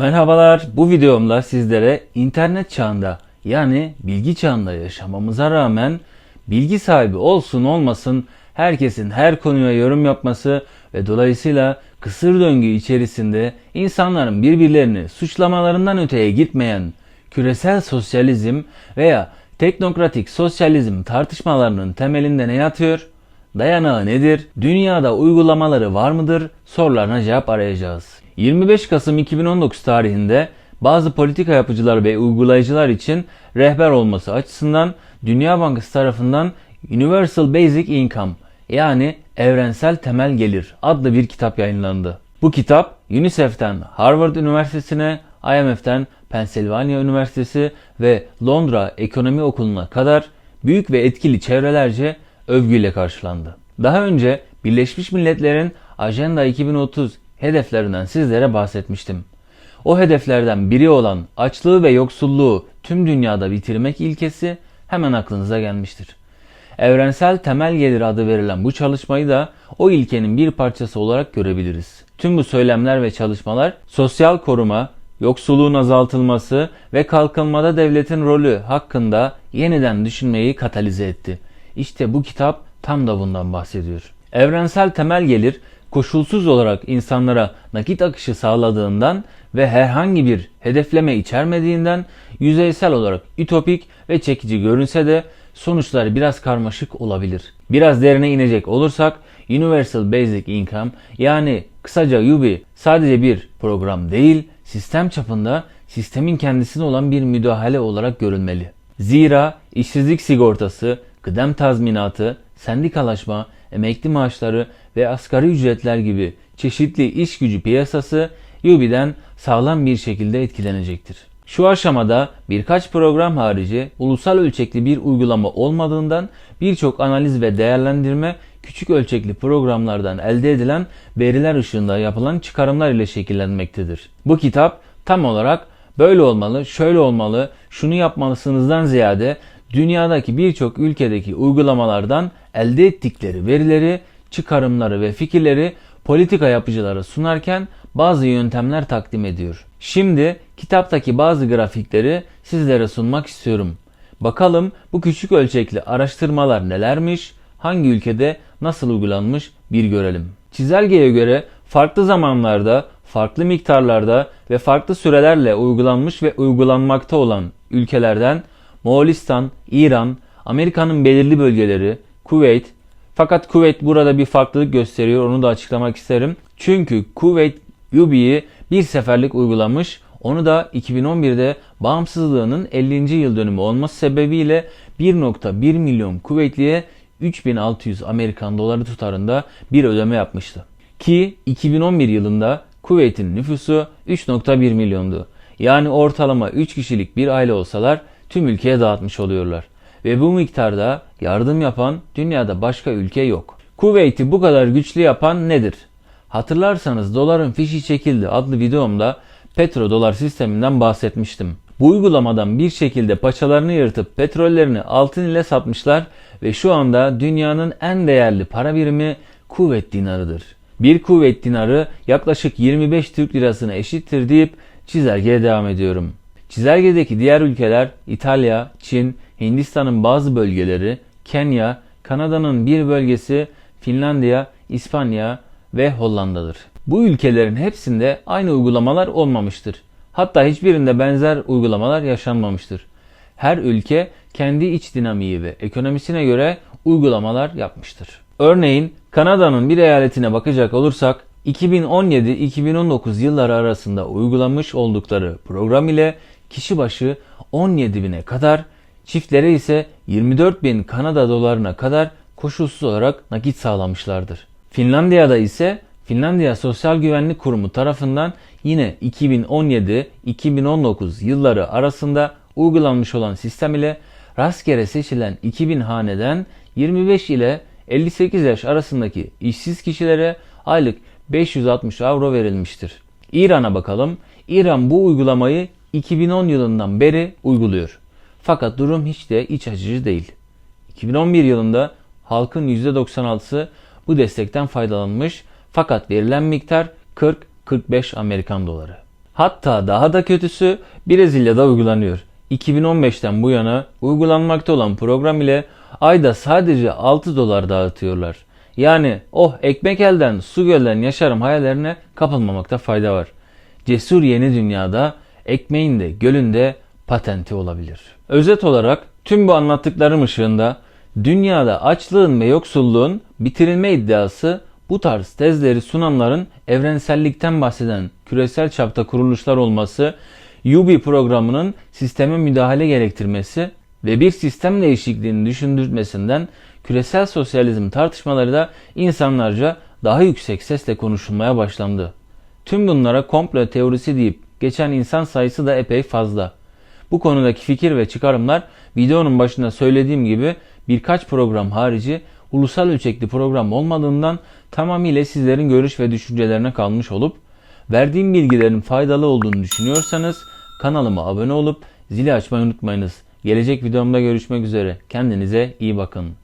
Merhabalar. Bu videomda sizlere internet çağında yani bilgi çağında yaşamamıza rağmen bilgi sahibi olsun olmasın herkesin her konuya yorum yapması ve dolayısıyla kısır döngü içerisinde insanların birbirlerini suçlamalarından öteye gitmeyen küresel sosyalizm veya teknokratik sosyalizm tartışmalarının temelinde ne yatıyor? Dayanağı nedir? Dünyada uygulamaları var mıdır? Sorularına cevap arayacağız. 25 Kasım 2019 tarihinde bazı politika yapıcılar ve uygulayıcılar için rehber olması açısından Dünya Bankası tarafından Universal Basic Income yani Evrensel Temel Gelir adlı bir kitap yayınlandı. Bu kitap UNICEF'ten Harvard Üniversitesi'ne, IMF'den Pennsylvania Üniversitesi ve Londra Ekonomi Okulu'na kadar büyük ve etkili çevrelerce övgüyle karşılandı. Daha önce Birleşmiş Milletler'in Agenda 2030 hedeflerinden sizlere bahsetmiştim. O hedeflerden biri olan açlığı ve yoksulluğu tüm dünyada bitirmek ilkesi hemen aklınıza gelmiştir. Evrensel temel gelir adı verilen bu çalışmayı da o ilkenin bir parçası olarak görebiliriz. Tüm bu söylemler ve çalışmalar sosyal koruma, yoksulluğun azaltılması ve kalkınmada devletin rolü hakkında yeniden düşünmeyi katalize etti. İşte bu kitap tam da bundan bahsediyor. Evrensel temel gelir koşulsuz olarak insanlara nakit akışı sağladığından ve herhangi bir hedefleme içermediğinden yüzeysel olarak ütopik ve çekici görünse de sonuçlar biraz karmaşık olabilir. Biraz derine inecek olursak Universal Basic Income yani kısaca UBI sadece bir program değil, sistem çapında sistemin kendisine olan bir müdahale olarak görülmeli. Zira işsizlik sigortası, kıdem tazminatı, sendikalaşma, emekli maaşları ve asgari ücretler gibi çeşitli iş gücü piyasası UBI'den sağlam bir şekilde etkilenecektir. Şu aşamada birkaç program harici ulusal ölçekli bir uygulama olmadığından birçok analiz ve değerlendirme küçük ölçekli programlardan elde edilen veriler ışığında yapılan çıkarımlar ile şekillenmektedir. Bu kitap tam olarak böyle olmalı, şöyle olmalı, şunu yapmalısınızdan ziyade dünyadaki birçok ülkedeki uygulamalardan elde ettikleri verileri, çıkarımları ve fikirleri politika yapıcılara sunarken bazı yöntemler takdim ediyor. Şimdi kitaptaki bazı grafikleri sizlere sunmak istiyorum. Bakalım bu küçük ölçekli araştırmalar nelermiş, hangi ülkede nasıl uygulanmış bir görelim. Çizelgeye göre farklı zamanlarda, farklı miktarlarda ve farklı sürelerle uygulanmış ve uygulanmakta olan ülkelerden Moğolistan, İran, Amerika'nın belirli bölgeleri, Kuveyt, fakat Kuveyt burada bir farklılık gösteriyor onu da açıklamak isterim. Çünkü Kuveyt UBI'yi bir seferlik uygulamış. Onu da 2011'de bağımsızlığının 50. yıl dönümü olması sebebiyle 1.1 milyon Kuveytliye 3600 Amerikan doları tutarında bir ödeme yapmıştı. Ki 2011 yılında Kuveyt'in nüfusu 3.1 milyondu. Yani ortalama 3 kişilik bir aile olsalar tüm ülkeye dağıtmış oluyorlar. Ve bu miktarda yardım yapan dünyada başka ülke yok. Kuveyt'i bu kadar güçlü yapan nedir? Hatırlarsanız doların fişi çekildi adlı videomda petrodolar sisteminden bahsetmiştim. Bu uygulamadan bir şekilde paçalarını yırtıp petrollerini altın ile satmışlar ve şu anda dünyanın en değerli para birimi kuvvet dinarıdır. Bir kuvvet dinarı yaklaşık 25 Türk lirasına eşittir deyip çizelgeye devam ediyorum. Çizelgedeki diğer ülkeler İtalya, Çin, Hindistan'ın bazı bölgeleri, Kenya, Kanada'nın bir bölgesi, Finlandiya, İspanya ve Hollanda'dır. Bu ülkelerin hepsinde aynı uygulamalar olmamıştır. Hatta hiçbirinde benzer uygulamalar yaşanmamıştır. Her ülke kendi iç dinamiği ve ekonomisine göre uygulamalar yapmıştır. Örneğin Kanada'nın bir eyaletine bakacak olursak 2017-2019 yılları arasında uygulamış oldukları program ile kişi başı 17 bine kadar, çiftlere ise 24 bin Kanada dolarına kadar koşulsuz olarak nakit sağlamışlardır. Finlandiya'da ise Finlandiya Sosyal Güvenlik Kurumu tarafından yine 2017-2019 yılları arasında uygulanmış olan sistem ile rastgele seçilen 2000 haneden 25 ile 58 yaş arasındaki işsiz kişilere aylık 560 avro verilmiştir. İran'a bakalım. İran bu uygulamayı 2010 yılından beri uyguluyor. Fakat durum hiç de iç açıcı değil. 2011 yılında halkın %96'sı bu destekten faydalanmış fakat verilen miktar 40-45 Amerikan doları. Hatta daha da kötüsü Brezilya'da uygulanıyor. 2015'ten bu yana uygulanmakta olan program ile ayda sadece 6 dolar dağıtıyorlar. Yani oh ekmek elden su gölden yaşarım hayallerine kapılmamakta fayda var. Cesur yeni dünyada ekmeğin de gölün de patenti olabilir. Özet olarak tüm bu anlattıklarım ışığında dünyada açlığın ve yoksulluğun bitirilme iddiası bu tarz tezleri sunanların evrensellikten bahseden küresel çapta kuruluşlar olması, UBI programının sisteme müdahale gerektirmesi ve bir sistem değişikliğini düşündürmesinden küresel sosyalizm tartışmaları da insanlarca daha yüksek sesle konuşulmaya başlandı. Tüm bunlara komplo teorisi deyip geçen insan sayısı da epey fazla. Bu konudaki fikir ve çıkarımlar videonun başında söylediğim gibi birkaç program harici ulusal ölçekli program olmadığından tamamıyla sizlerin görüş ve düşüncelerine kalmış olup verdiğim bilgilerin faydalı olduğunu düşünüyorsanız kanalıma abone olup zili açmayı unutmayınız. Gelecek videomda görüşmek üzere. Kendinize iyi bakın.